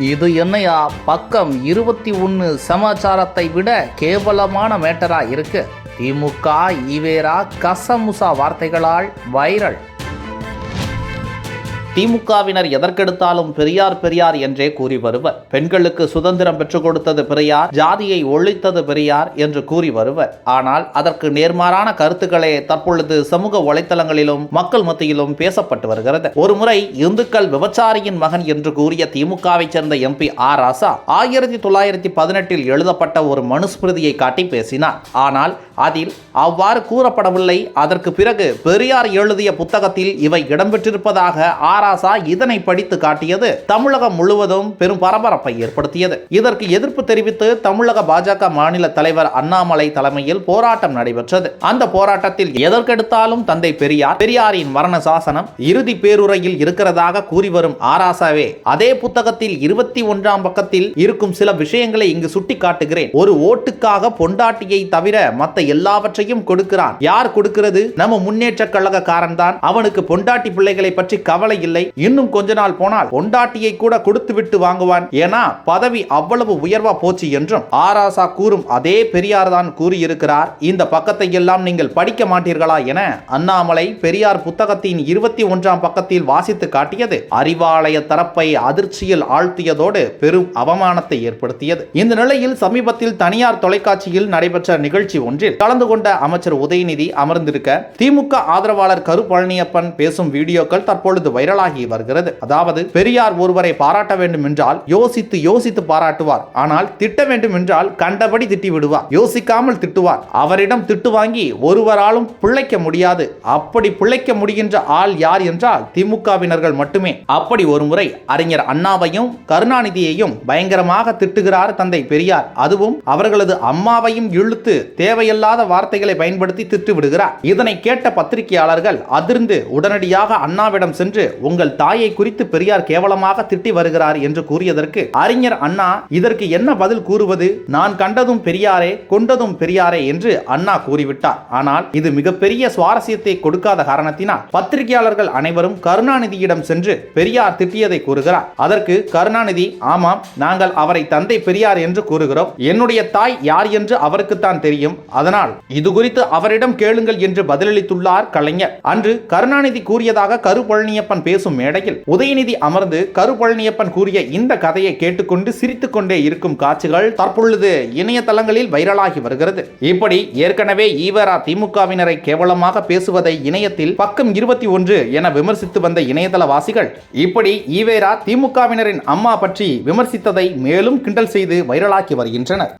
இது என்னையா? பக்கம் இருபத்தி ஒன்று சமாச்சாரத்தை விட கேவலமான மேட்டரா இருக்கு. திமுக ஈவேரா கசமுசா வார்த்தைகளால் வைரல். திமுகவினர் எதற்கெடுத்தாலும் பெரியார் பெரியார் என்றே கூறி வருவர். பெண்களுக்கு சுதந்திரம் பெற்றுக் கொடுத்தது பெரியார் ஜாதியை ஒழித்தது பெரியார் என்று கூறி வருவர். ஆனால் அதற்கு நேர்மாறான கருத்துக்களே தற்பொழுது சமூக வலைத்தளங்களிலும் மக்கள் மத்தியிலும் பேசப்பட்டு வருகிறது. ஒருமுறை இந்துக்கள் விபச்சாரியின் மகன் என்று கூறிய திமுகவை சேர்ந்த எம்பி ஆர். ராசா ஆயிரத்தி தொள்ளாயிரத்தி பதினெட்டில் எழுதப்பட்ட ஒரு மனுஸ்மிருதியை காட்டி பேசினார். ஆனால் அதில் அவ்வாறு கூறப்படவில்லை. அதற்கு பிறகு பெரியார் எழுதிய புத்தகத்தில் இவை இடம்பெற்றிருப்பதாக ஆர். ஆராசா இதனை படித்து காட்டியது தமிழகம் முழுவதும் பெரும் பரபரப்பை ஏற்படுத்தியது. இதற்கு எதிர்ப்பு தெரிவித்து தமிழக பாஜக மாநில தலைவர் அண்ணாமலை தலைமையில் போராட்டம் நடைபெற்றது. அந்த போராட்டத்தில் எதற்கெடுத்தாலும் தந்தை பெரியார் பெரியாரின் மரண சாசனம் இறுதி பேருரையில் இருக்கிறதாக கூறி வரும் ஆராசாவே அதே புத்தகத்தில் இருபத்தி ஒன்றாம் பக்கத்தில் இருக்கும் சில விஷயங்களை இங்கு சுட்டி காட்டுகிறேன் ஒரு ஓட்டுக்காக பொண்டாட்டியை தவிர மத்த எல்லாவற்றையும் கொடுக்கிறான். யார் கொடுக்கிறது? நம்ம முன்னேற்ற கழகக்காரன் தான் அவனுக்கு பொண்டாட்டி பிள்ளைகளை பற்றி கவலை இல்லை. இல்லை. இன்னும் கொஞ்ச நாள் போனால் பொண்டாட்டியை கூட கொடுத்து விட்டு வாங்குவான். ஏன்னா பதவி அவ்வளவு உயர்வா போச்சு என்றும் ஆராசா கூறும் அதே பெரியார் தான் கூறியிருக்கிறார். இந்த பக்கத்தை எல்லாம் நீங்கள் படிக்க மாட்டீர்களா என அண்ணாமலை பெரியார் புத்தகத்தின் இருபத்தி ஒன்றாம் பக்கத்தில் வாசித்து காட்டியது. அறிவாலய தரப்பை அதிர்ச்சியில் ஆழ்த்தியதோடு பெரும் அவமானத்தை ஏற்படுத்தியது. இந்த நிலையில் சமீபத்தில் தனியார் தொலைக்காட்சியில் நடைபெற்ற நிகழ்ச்சி ஒன்றில் கலந்து கொண்ட அமைச்சர் உதயநிதி அமர்ந்திருக்க திமுக ஆதரவாளர் கரு பழனியப்பன் பேசும் வீடியோக்கள் தற்பொழுது வைரல் வைரலாகி வருகிறது. அதாவது பெரியார் ஒருவரை பாராட்ட வேண்டும் என்றால் யோசித்து யோசித்து பாராட்டுவார். ஆனால் திட்ட வேண்டும் என்றால் கண்டபடி திட்டி விடுவார். யோசிக்காமல் திட்டுவார். அவரிடம் திட்டு வாங்கி ஒருவராலும் பிழைக்க முடியாது. அப்படி பிழைக்க முடிகின்ற ஆள் யார் என்றால் திமுகவினர்கள் மட்டுமே. அப்படி ஒரு முறை அறிஞர் அண்ணாவையும் கருணாநிதியையும் பயங்கரமாக திட்டுகிறார் தந்தை பெரியார். அதுவும் அவர்களது அம்மாவையும் இழுத்து தேவையில்லாத வார்த்தைகளை பயன்படுத்தி திட்டு விடுகிறார். இதனை கேட்ட பத்திரிகையாளர்கள் அதிர்ந்து உடனடியாக அண்ணாவிடம் சென்று உங்கள் தாயை குறித்து பெரியார் கேவலமாக திட்டி வருகிறார் என்று கூறியதற்கு அறிஞர் அண்ணா இதற்கு என்ன பதில் கூறுவது? நான் கண்டதும் பெரியாரே கொண்டதும் பெரியாரே என்று அண்ணா கூறிவிட்டார். ஆனால் இது மிகப்பெரிய சுவாரஸ்யத்தை கொடுக்காத காரணத்தினால் பத்திரிகையாளர்கள் அனைவரும் கருணாநிதியிடம் சென்று பெரியார் திட்டியதை கூறுகிறார். அதற்கு கருணாநிதி ஆமாம் நாங்கள் அவரை தந்தை பெரியார் என்று கூறுகிறோம். என்னுடைய தாய் யார் என்று அவருக்குத்தான் தெரியும். அதனால் இது குறித்து அவரிடம் கேளுங்கள் என்று பதிலளித்துள்ளார் கலைஞர். அன்று கருணாநிதி கூறியதாக கரு பழனியப்பன் பேசும் மேடையில் உதயநிதி அமர்ந்து கருபழனியப்பன் கூறிய இந்த கதையை கேட்டுக்கொண்டு சிரித்துக் கொண்டே இருக்கும் காட்சிகள் தற்பொழுது இணையதளங்களில் வைரலாகி வருகிறது. இப்படி ஏற்கனவே ஈவரா திமுகவினரை கேவலமாக பேசுவதை இணையத்தில் பக்கம் இருபத்தி ஒன்று என விமர்சித்து வந்த இணையதளவாசிகள் இப்படி ஈவேரா திமுகவினரின் அம்மா பற்றி விமர்சித்ததை மேலும் கிண்டல் செய்து வைரலாக்கி வருகின்றனர்.